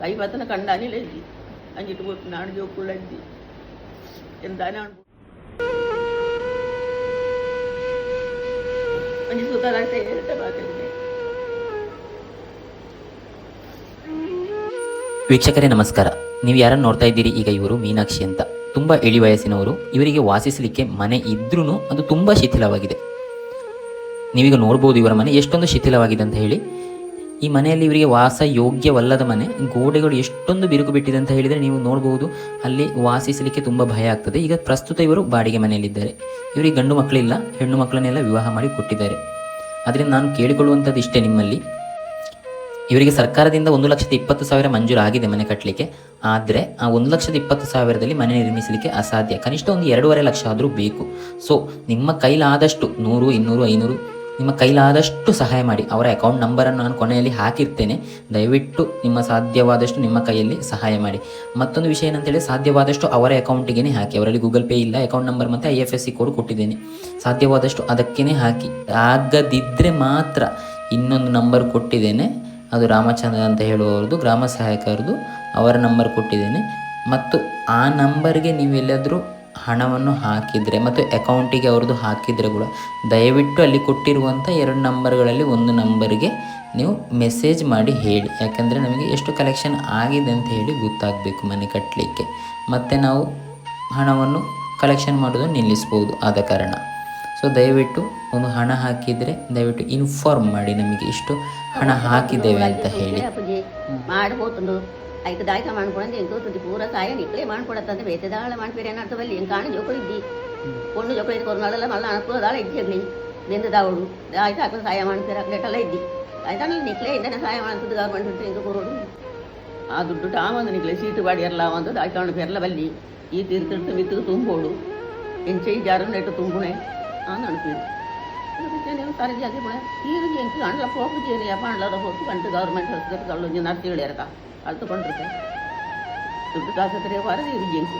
കൈപത്തന കണ്ടാനിലെത്തി അഞ്ചിട്ട് പോയിട്ട് നാട് ജോക്കുള്ളെത്തി എന്താണ് അഞ്ച് സുഖമായിട്ട് ഏഴത്തെ പാത്രത്തിനെ ವೀಕ್ಷಕರೇ ನಮಸ್ಕಾರ ನೀವು ಯಾರನ್ನು ನೋಡ್ತಾ ಇದ್ದೀರಿ ಈಗ ಇವರು ಮೀನಾಕ್ಷಿ ಅಂತ ತುಂಬ ಇಳಿ ವಯಸ್ಸಿನವರು ಇವರಿಗೆ ವಾಸಿಸಲಿಕ್ಕೆ ಮನೆ ಇದ್ರೂ ಅದು ತುಂಬ ಶಿಥಿಲವಾಗಿದೆ ನೀವೀಗ ನೋಡ್ಬೋದು ಇವರ ಮನೆ ಎಷ್ಟೊಂದು ಶಿಥಿಲವಾಗಿದೆ ಅಂತ ಹೇಳಿ ಈ ಮನೆಯಲ್ಲಿ ಇವರಿಗೆ ವಾಸ ಯೋಗ್ಯವಲ್ಲದ ಮನೆ. ಗೋಡೆಗಳು ಎಷ್ಟೊಂದು ಬಿರುಕು ಬಿಟ್ಟಿದೆ ಅಂತ ಹೇಳಿದರೆ ನೀವು ನೋಡಬಹುದು ಅಲ್ಲಿ ವಾಸಿಸಲಿಕ್ಕೆ ತುಂಬ ಭಯ ಆಗ್ತದೆ. ಈಗ ಪ್ರಸ್ತುತ ಇವರು ಬಾಡಿಗೆ ಮನೆಯಲ್ಲಿದ್ದಾರೆ. ಇವರಿಗೆ ಗಂಡು ಮಕ್ಕಳಿಲ್ಲ, ಹೆಣ್ಣು ಮಕ್ಕಳನ್ನೆಲ್ಲ ವಿವಾಹ ಮಾಡಿ ಕೊಟ್ಟಿದ್ದಾರೆ. ಅದರಿಂದ ನಾನು ಕೇಳಿಕೊಳ್ಳುವಂಥದ್ದು ಇಷ್ಟೇ ನಿಮ್ಮಲ್ಲಿ. ಇವರಿಗೆ ಸರ್ಕಾರದಿಂದ ಒಂದು ಲಕ್ಷದ ಇಪ್ಪತ್ತು ಸಾವಿರ ಮಂಜೂರು ಆಗಿದೆ ಮನೆ ಕಟ್ಟಲಿಕ್ಕೆ ಆದರೆ ಆ ಒಂದು ಲಕ್ಷದ ಇಪ್ಪತ್ತು ಸಾವಿರದಲ್ಲಿ ಮನೆ ನಿರ್ಮಿಸಲಿಕ್ಕೆ ಅಸಾಧ್ಯ. ಕನಿಷ್ಠ ಒಂದು ಎರಡೂವರೆ ಲಕ್ಷ ಆದರೂ ಬೇಕು. ಸೊ ನಿಮ್ಮ ಕೈಲಾದಷ್ಟು ನೂರು, ಇನ್ನೂರು, ಐನೂರು ನಿಮ್ಮ ಕೈಲಾದಷ್ಟು ಸಹಾಯ ಮಾಡಿ. ಅವರ ಅಕೌಂಟ್ ನಂಬರನ್ನು ನಾನು ಕೊನೆಯಲ್ಲಿ ಹಾಕಿರ್ತೇನೆ. ದಯವಿಟ್ಟು ನಿಮ್ಮ ಸಾಧ್ಯವಾದಷ್ಟು ನಿಮ್ಮ ಕೈಯಲ್ಲಿ ಸಹಾಯ ಮಾಡಿ. ಮತ್ತೊಂದು ವಿಷಯ ಏನಂತೇಳಿ, ಸಾಧ್ಯವಾದಷ್ಟು ಅವರ ಅಕೌಂಟಿಗೆ ಹಾಕಿ. ಅವರಲ್ಲಿ ಗೂಗಲ್ ಪೇ ಇಲ್ಲ ಅಕೌಂಟ್ ನಂಬರ್ ಮತ್ತು I F S C code ಕೊಟ್ಟಿದ್ದೇನೆ. ಸಾಧ್ಯವಾದಷ್ಟು ಅದಕ್ಕೇ ಹಾಕಿ. ಆಗದಿದ್ದರೆ ಮಾತ್ರ ಇನ್ನೊಂದು ನಂಬರ್ ಕೊಟ್ಟಿದ್ದೇನೆ. ಅದು ರಾಮಚಂದ್ರ ಅಂತ ಹೇಳುವವ್ರದ್ದು, ಗ್ರಾಮ ಸಹಾಯಕರದು ಅವರ ನಂಬರ್ ಕೊಟ್ಟಿದ್ದೇನೆ. ಮತ್ತು ಆ ನಂಬರ್ಗೆ ನೀವೆಲ್ಲಾದರೂ ಹಣವನ್ನು ಹಾಕಿದರೆ ಮತ್ತು ಅಕೌಂಟಿಗೆ ಅವ್ರದ್ದು ಹಾಕಿದರೆ ಕೂಡ ದಯವಿಟ್ಟು ಅಲ್ಲಿ ಕೊಟ್ಟಿರುವಂಥ ಎರಡು ನಂಬರ್ಗಳಲ್ಲಿ ಒಂದು ನಂಬರ್ಗೆ ನೀವು ಮೆಸೇಜ್ ಮಾಡಿ ಹೇಳಿ. ಯಾಕಂದರೆ ನಮಗೆ ಎಷ್ಟು ಕಲೆಕ್ಷನ್ ಆಗಿದೆ ಅಂತ ಹೇಳಿ ಗೊತ್ತಾಗಬೇಕು ಮನೆ ಕಟ್ಟಲಿಕ್ಕೆ ಮತ್ತು ನಾವು ಹಣವನ್ನು ಕಲೆಕ್ಷನ್ ಮಾಡೋದು ನಿಲ್ಲಿಸ್ಬೋದು ಆದ ಕಾರಣ. ಸೊ ದಯವಿಟ್ಟು ಒಂದು ಹಣ ಹಾಕಿದರೆ ದಯವಿಟ್ಟು ಇನ್ಫಾರ್ಮ್ ಮಾಡಿ ನಮಗೆ ಇಷ್ಟು ಹಣ ಹಾಕಿದ್ದೇವೆ ಅಂತ ಹೇಳಿ. ಪೂಜೆ ಮಾಡ್ಬೋತುಂಡು ಐಕ ದಾಯಕ ಮಾಡ್ಕೊಳಂದು ಎಂಕೋ ತುದಿ ಪೂರ ಸಾಯ ನಿಕ್ಲೆ ಮಾಡ್ಕೊಡತ್ತಂತ ಬೇತೆದಾಳ ಮಾಡ್ಬೇರೆ ಏನಾಗ್ತವಲ್ಲಿ ಹೆಂಗೆ ಕಾಣ ಜೋಕಳು ಇದ್ದಿ ಕೊಂಡು ಜೋಕಳು ಇದ್ದು ಕೊರ್ನಾಳೆಲ್ಲ ಮಲ್ಲ ಅನುಕೂಲದಾಳ ಇದ್ದಿ ಅಗ್ನಿ ನಿಂದು ದಾವಡು ಆಯ್ತು ಹಾಕೊಂಡು ಸಹಾಯ ಮಾಡ್ತಾರೆ ಅಕ್ಲೆಟೆಲ್ಲ ಇದ್ದಿ ಆಯ್ತಾನಲ್ಲ ನಿಕ್ಲೆ ಇಂದನೆ ಸಹಾಯ ಮಾಡ್ತಿದ್ದು ಗೌರ್ಮೆಂಟ್ ಬಿಟ್ಟು ಹೆಂಗೆ ಕೊರೋಡು ಆ ದುಡ್ಡು ಆ ಒಂದು ನಿಕ್ಲೆ ಸೀಟು ಬಾಡಿ ಎಲ್ಲ ಒಂದು ದಾಯ್ಕೊಂಡು ಪೆರ್ಲ ಬಲ್ಲಿ ಈ ತೀರ್ತಿರ್ತು ಮಿತ್ತು ತುಂಬೋಡು ಎಂಚೆ ಜಾರು ನೆಟ್ಟು ತುಂಬುಣೆ ಆ ನಡ್ಪಿಡು ನೀವು ಸರಿ ಜಾತಿ ಪುಣೆ ತೀರಿಗೆ ಎಂಟು ಗಂಟಲ ಹೋಗು ಜೀರಿ ಪಾಂಡ್ಲದ ಹೋಗಿ ಗಂಟು ಗೌರ್ಮೆಂಟ್ ಹಾಸ್ಪಿಟಲ್ಗಳು ಜನ ತಿಳಿಯರ್ಕ ಅಲ್ಲಿ ತಗೊಂಡಿರ್ತೆ ದುಡ್ಡು ಕಾಸತ್ರೆ ಬಾರದು ಇರು ಎಂಕು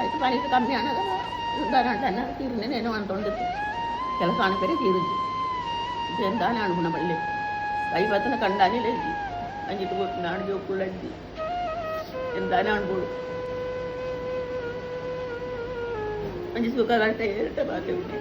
ಆಯ್ತು ಪಾಲಿಗೆ ಕಮ್ಮಿ ಅನ್ನೋದು ಗಂಟೆ ಅನ್ನ ತೀರ್ನೇನೇನೋ ಅಂತೊಂಡಿತ್ತು ಕೆಲಸ ಅನ್ಬೇರೆ ತೀರುಜಿ ಎಂದಾನೆ ಅನ್ಗುಣ ಬಳ್ಳಿ ಐವತ್ತನ ಕಂಡಾನಿಲ್ಲ ಇದ್ದಿ ಅಂಜಿಟ್ಟು ಗೊತ್ತು ನಾಡು ಜೋಕುಳ್ಳ ಇದ್ದಿ ಎಂದಾನೆ ಅನ್ಬೋದು ಅಂಜಿ ಸುಖ ಗಂಟೆ ಎರಟ ಬಾತೆ ಉಂಟೆ